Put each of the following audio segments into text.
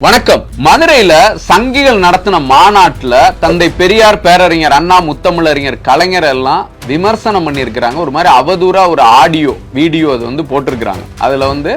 வணக்கம். மதுரையில சங்கிகள் நடத்தின மாநாட்டுல தந்தை பெரியார் பேரறிஞர் அண்ணா முத்தமிழறிஞர் கலைஞர் எல்லாம் விமர்சனம் பண்ணியிருக்கிறாங்க. ஒரு மாதிரி அவதூறா ஒரு ஆடியோ வீடியோ அது வந்து போட்டிருக்கிறாங்க. அதுல வந்து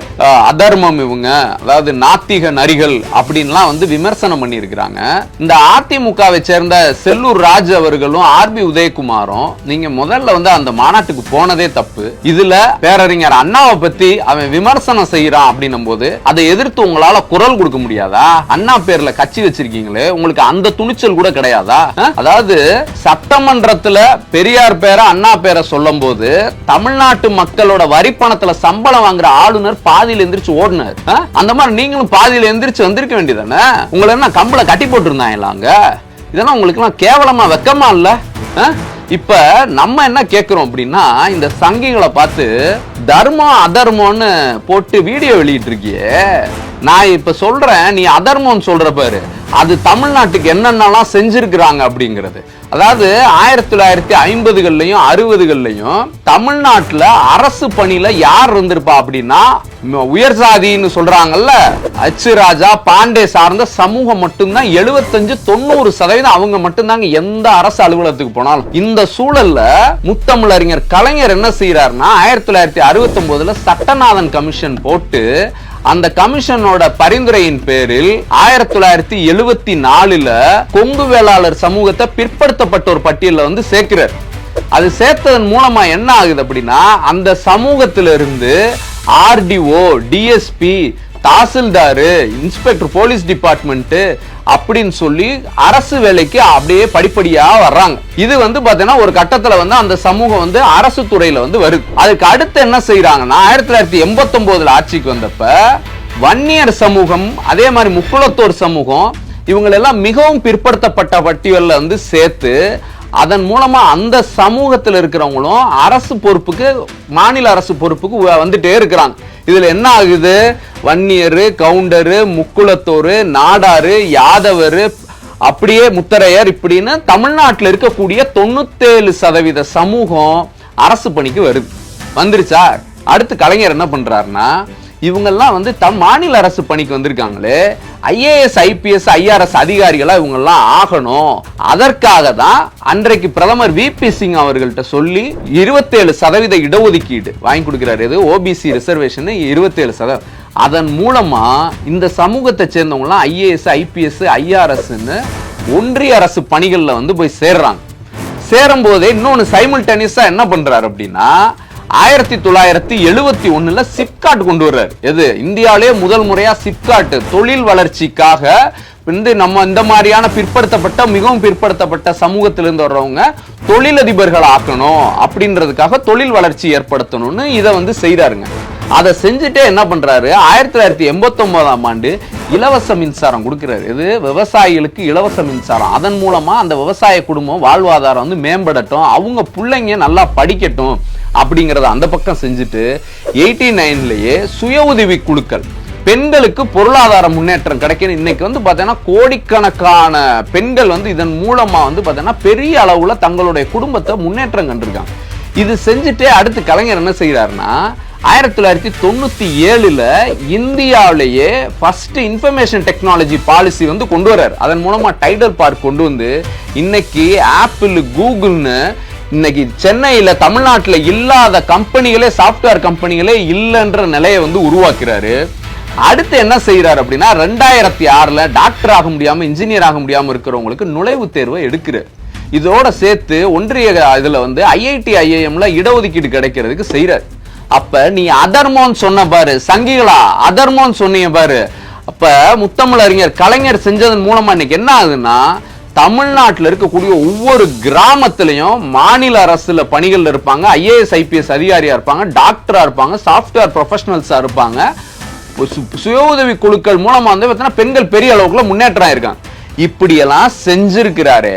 அதர்மம் இவங்க அதாவது நாத்திக நரிகள் அப்படின்லாம் வந்து விமர்சனம் பண்ணியிருக்கிறாங்க. இந்த அதிமுகவை சேர்ந்த செல்லூர் ராஜ் அவர்களும் ஆர்பி உதயகுமாரும் நீங்க முதல்ல வந்து அந்த மாநாட்டுக்கு போனதே தப்பு. இதுல பேரறிஞர் அண்ணாவை பத்தி அவன் விமர்சனம் செய்யறான் அப்படின்னும் போது அதை எதிர்த்து உங்களால குரல் கொடுக்க முடியாதா? அண்ணா பேர்ல கட்சி வச்சிருக்கீங்களே உங்களுக்கு அந்த துணிச்சல் கூட கிடையாதா? அதாவது சட்டமன்றத்துல பெரியார் பேர அண்ணா பேரை சொல்லும் போது தமிழ்நாட்டு மக்களோட வரி பணத்துல சம்பளம் வாங்குற ஆளுநர் பாதியில எந்திரிச்சு ஓடினார். அந்த மாதிரி நீங்களும் பாதியில எந்திரிச்சு வந்திருக்க வேண்டியதானே? உங்களை என்ன கம்பளை கட்டி போட்டிருந்தாங்களாங்க இதெல்லாம் உங்களுக்கு எல்லாம் கேவலமா வெக்கமா இல்ல? இப்ப நம்ம என்ன கேட்கிறோம் அப்படின்னா இந்த சங்கிகளை பார்த்து தர்மம் அதர்மம்னு போட்டு வீடியோ வெளியிட்டு இருக்கியே நான் இப்ப சொல்றேன் நீ அதர்மம்னு சொல்ற பாரு. அது தமிழ்நாட்டுக்கு என்னென்னலாம் செஞ்சுருக்கிறாங்க அப்படிங்கிறது. அதாவது ஆயிரத்தி தொள்ளாயிரத்தி ஐம்பதுகள்லையும் அறுபதுகள்லையும் தமிழ்நாட்டில் அரசு பணியில யார் இருந்திருப்பா அப்படின்னா உயர் சாதின்னு சொல்றாங்கல்ல அச்சு ராஜா பாண்டே சார்ந்த சமூகம் மட்டும்தான் எழுபத்தஞ்சு தொண்ணூறு சதவீதம் அவங்க மட்டும்தாங்க எந்த அரசு அலுவலகத்துக்கு போனாலும். இந்த சூழல்ல முத்தமிழறிஞர் கலைஞர் என்ன செய்யறாருன்னா ஆயிரத்தி தொள்ளாயிரத்தி அறுபத்தி ஒன்பதுல சட்டநாதன் கமிஷன் போட்டு அந்த கமிஷனோட பரிந்துரையின் பேரில் ஆயிரத்தி தொள்ளாயிரத்தி எழுபத்தி நாலுல கொங்கு வேளாளர் சமூகத்தை பிற்படுத்தப்பட்ட ஒரு பட்டியலில் வந்து சேர்க்கிறார். அது சேர்த்ததன் மூலமா என்ன ஆகுது அப்படின்னா அந்த சமூகத்திலிருந்து ஆர்டிஓ டிஎஸ்பி தாசில்தாரு இன்ஸ்பெக்டர் போலீஸ் டிபார்ட்மெண்ட்டு அப்படின்னு சொல்லி அரசு வேலைக்கு அப்படியே படிப்படியாக வர்றாங்க. இது வந்து பார்த்தீங்கன்னா ஒரு கட்டத்தில் வந்து அந்த சமூகம் வந்து அரசு துறையில் வந்து வருது. அதுக்கு அடுத்து என்ன செய்கிறாங்கன்னா ஆயிரத்தி தொள்ளாயிரத்தி எண்பத்தொம்போதில் ஆட்சிக்கு வந்தப்ப வன்னியர் சமூகம் அதே மாதிரி முக்குளத்தோர் சமூகம் இவங்களெல்லாம் மிகவும் பிற்படுத்தப்பட்ட பட்டியலில் வந்து சேர்த்து அதன் மூலமா அந்த சமூகத்தில் இருக்கிறவங்களும் அரசு பொறுப்புக்கு மாநில அரசு பொறுப்புக்கு வந்துட்டே இருக்கிறாங்க. இதில் என்ன ஆகுது? வன்னியர் கவுண்டரு முக்குளத்தோரு நாடாரு யாதவர் அப்படியே முத்தரையர் இப்படின்னு தமிழ்நாட்டில் இருக்கக்கூடிய தொண்ணூத்தேழு சதவீத சமூகம் அரசு பணிக்கு வருது. வந்துருச்சா? அடுத்து கலைஞர் என்ன பண்றாருன்னா இவங்கெல்லாம் வந்து தம் மாநில அரசு பணிக்கு வந்திருக்காங்களே. ஐஏஎஸ் ஐபிஎஸ் ஐஆர்எஸ் அதிகாரிகளாக இவங்கெல்லாம் ஆகணும். அதற்காக தான் அன்றைக்கு பிரதமர் விபி சிங் அவர்கள்ட்ட சொல்லி இருபத்தேழு சதவீத இடஒதுக்கீடு வாங்கி கொடுக்குறாரு. இது ஓபிசி ரிசர்வேஷன் இருபத்தேழு சதவீதம் அதன் மூலமாக இந்த சமூகத்தை சேர்ந்தவங்களாம் ஐஏஎஸ் ஐபிஎஸ் ஐஆர்எஸ்ன்னு ஒன்றிய அரசு பணிகளில் வந்து போய் சேர்றாங்க. சேரும் போதே இன்னொன்னு என்ன பண்ணுறாரு அப்படின்னா ஆயிரத்தி தொள்ளாயிரத்தி எழுபத்தி ஒண்ணுல சிப்காட் கொண்டு வர்றாரு. எது? இந்தியாவிலே முதல் முறையா சிப்காட் தொழில் வளர்ச்சிக்காக வந்து நம்ம இந்த மாதிரியான பிற்படுத்தப்பட்ட மிகவும் பிற்படுத்தப்பட்ட சமூகத்திலிருந்து வர்றவங்க தொழிலதிபர்கள் ஆக்கணும் அப்படின்றதுக்காக தொழில் வளர்ச்சி ஏற்படுத்தணும்னு இதை வந்து செய்கிறாருங்க அதை செஞ்சுட்டே என்ன பண்றாரு? ஆயிரத்தி தொள்ளாயிரத்தி எண்பத்தி ஒன்பதாம் ஆண்டு இலவச மின்சாரம் கொடுக்குறாரு. இது விவசாயிகளுக்கு இலவச மின்சாரம். அதன் மூலமா அந்த விவசாய குடும்பம் வாழ்வாதாரம் வந்து மேம்படட்டும். அவங்க பிள்ளைங்க நல்லா படிக்கட்டும் அப்படிங்கிறத அந்த பக்கம் செஞ்சுட்டு எயிட்டி நைன்லயே சுய உதவி குழுக்கள். பெண்களுக்கு பொருளாதார முன்னேற்றம் கிடைக்கணும் இன்னைக்கு வந்து பார்த்தீங்கன்னா கோடிக்கணக்கான பெண்கள் வந்து இதன் மூலமா வந்து பார்த்தீங்கன்னா பெரிய அளவுல தங்களுடைய குடும்பத்தை முன்னேற்றம் கண்டிருக்காங்க. இது செஞ்சுட்டே அடுத்து கலைஞர் என்ன செய்கிறாருன்னா ஆயிரத்தி தொள்ளாயிரத்தி தொண்ணூத்தி ஏழுல இந்தியாவிலேயே ஃபர்ஸ்ட் இன்ஃபர்மேஷன் டெக்னாலஜி பாலிசி வந்து கொண்டு வர்றாரு. அதன் மூலமா டைடல் பார்க் கொண்டு வந்து இன்னைக்கு ஆப்பிள் கூகுள்னு இன்னைக்கு சென்னையில தமிழ்நாட்டில் இல்லாத கம்பெனிகளே சாஃப்ட்வேர் கம்பெனிகளே இல்லைன்ற நிலையை வந்து உருவாக்குறாரு. அடுத்து என்ன செய்யறாரு அப்படின்னா ரெண்டாயிரத்தி ஆறுல டாக்டர் ஆக முடியாம இன்ஜினியர் ஆக முடியாம இருக்கிறவங்களுக்கு நுழைவுத் தேர்வை எடுக்கிறார். இதோட சேர்த்து ஒன்றிய இதுல வந்து ஐஐடி ஐஐஎம்ல இடஒதுக்கீடு கிடைக்கிறதுக்கு செய்யறாரு அப்ப நீ அதர்மோன்னு சொன்ன பாரு சங்கிகளா? அதர்மோன்னு சொன்னீங்க பாரு. அப்ப முத்தமிழறிஞர் கலைஞர் செஞ்சதன் மூலமா இன்னைக்கு என்ன ஆகுதுன்னா தமிழ்நாட்டில் இருக்கக்கூடிய ஒவ்வொரு கிராமத்திலையும் மாநில அரசுல பணிகள் இருப்பாங்க. ஐஏஎஸ் ஐபிஎஸ் அதிகாரியா இருப்பாங்க டாக்டரா இருப்பாங்க சாஃப்ட்வேர் ப்ரொஃபஷனல்ஸா இருப்பாங்க. சுய உதவி குழுக்கள் மூலமா வந்து பார்த்தீங்கன்னா பெண்கள் பெரிய அளவுக்குள்ள முன்னேற்றம் ஆயிருக்காங்க. இப்படியெல்லாம் செஞ்சிருக்கிறாரு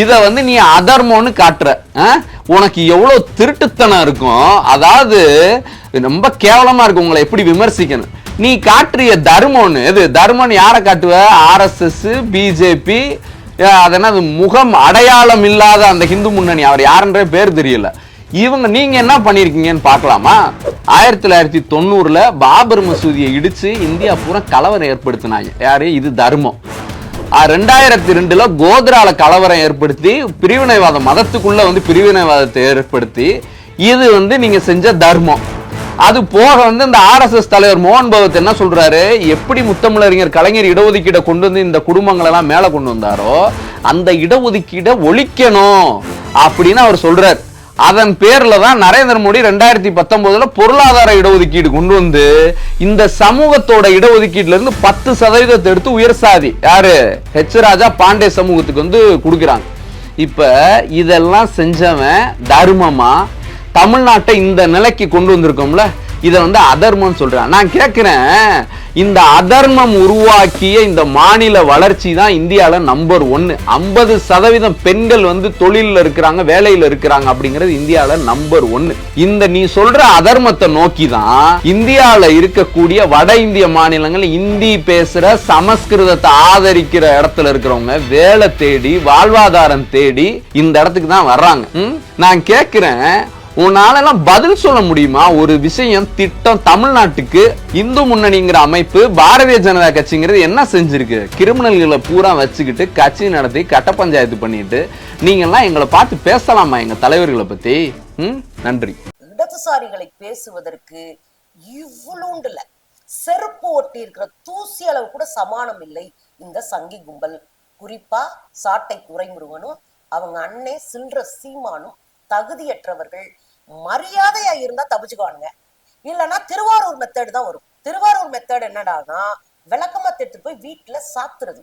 இதை வந்து நீ அதர்மோன்னு காட்டுற. ஆ? உனக்கு எவ்வளவு திருட்டுத்தனம் இருக்கும் அதாவது ரொம்ப கேவலமா இருக்கு உங்களை எப்படி விமர்சிக்கணும். நீ காட்டுறிய தர்மம்னு எது தர்மம் யாரை காட்டுவ? ஆர்எஸ்எஸ் பிஜேபி அது முகம் அடையாளம் இல்லாத அந்த ஹிந்து முன்னணி. அவர் யாருன்ற பேர் தெரியல. இவங்க நீங்க என்ன பண்ணிருக்கீங்கன்னு பார்க்கலாமா? ஆயிரத்தி தொள்ளாயிரத்தி தொண்ணூறுல பாபர் மசூதியை இடிச்சு இந்தியா பூரா கலவரம் ஏற்படுத்தினாங்க. யாரு? இது தர்மம். ரெண்டாயிரத்தி ரெண்டுல கோத்ரால கலவரம் ஏற்படுத்தி பிரிவினைவாத மதத்துக்குள்ள வந்து பிரிவினைவாதத்தை ஏற்படுத்தி இது வந்து நீங்க செஞ்ச தர்மம். அது போக வந்து இந்த ஆர்எஸ்எஸ் தலைவர் மோகன் பகவத் என்ன சொல்றாரு? எப்படி முத்தமிழறிஞர் கலைஞர் இடஒதுக்கீடை கொண்டு வந்து இந்த குடும்பங்களை எல்லாம் மேல கொண்டு வந்தாரோ அந்த இடஒதுக்கீடை ஒழிக்கணும் அப்படின்னு அவர் சொல்றாரு. அதன் பேர்ல தான் நரேந்திர மோடி ரெண்டாயிரத்தி பத்தொன்பதுல பொருளாதார இடஒதுக்கீடு கொண்டு வந்து இந்த சமூகத்தோட இடஒதுக்கீடுல இருந்து பத்து சதவீதத்தை எடுத்து உயர் சாதி. யாரு? ஹெச் ராஜா பாண்டே சமூகத்துக்கு வந்து கொடுக்குறாங்க. இப்ப இதெல்லாம் செஞ்சவன் தர்மமா? தமிழ்நாட்டை இந்த நிலைக்கு கொண்டு வந்திருக்கோம்ல. இதை வந்து அதர்மம்னு சொல்றான். நான் கேட்கிறேன் இந்த அதர்மம் உருவாக்கிய இந்த மாநில வளர்ச்சி தான் இந்தியாவில் நம்பர் ஒன்று ஐம்பது சதவீதம் பெண்கள் வந்து தொழிலில் இருக்கிறாங்க வேலையில் இருக்கிறாங்க அப்படிங்கிறது இந்தியாவில் நம்பர் ஒன்று இந்த நீ சொல்ற அதர்மத்தை நோக்கி தான் இந்தியாவில் இருக்கக்கூடிய வட இந்திய மாநிலங்கள் இந்தி பேசுற சமஸ்கிருதத்தை ஆதரிக்கிற இடத்துல இருக்கிறவங்க வேலை தேடி வாழ்வாதாரம் தேடி இந்த இடத்துக்கு தான் வர்றாங்க. நான் கேட்கிறேன் உன்னாலெல்லாம் பதில் சொல்ல முடியுமா? ஒரு விஷயம் திட்டம் தமிழ்நாட்டுக்கு இந்து முன்னணிங்கிற அமைப்பு பாரதிய ஜனதா கட்சிங்கிறது என்ன செஞ்சிருக்கு? கிரிமினல்களை பூரா வச்சுக்கிட்டு கட்சி நடத்தி கட்ட பஞ்சாயத்து பண்ணிட்டு நீங்கெல்லாம் எங்களை பார்த்து பேசலாமா எங்க தலைவர்களை பத்தி? ம்? நன்றி. இடதுசாரிகளை பேசுவதற்கு இவ்வளோண்டுல செருப்பு ஒட்டி இருக்கிற தூசி அளவு கூட சமானம் இல்லை இந்த சங்கி கும்பல். குறிப்பா சாட்டை துறைமுருகனும் அவங்க அண்ணே சில்ற சீமானும் தகுதியற்றவர்கள். மரியாதையா இருந்தா தப்பிச்சுக்குவானுங்க. இல்லைன்னா திருவாரூர் மெத்தேடு தான் வரும். திருவாரூர் மெத்தேடு என்னடானா விளக்கமா திட்டு போய் வீட்டுல சாத்துறது.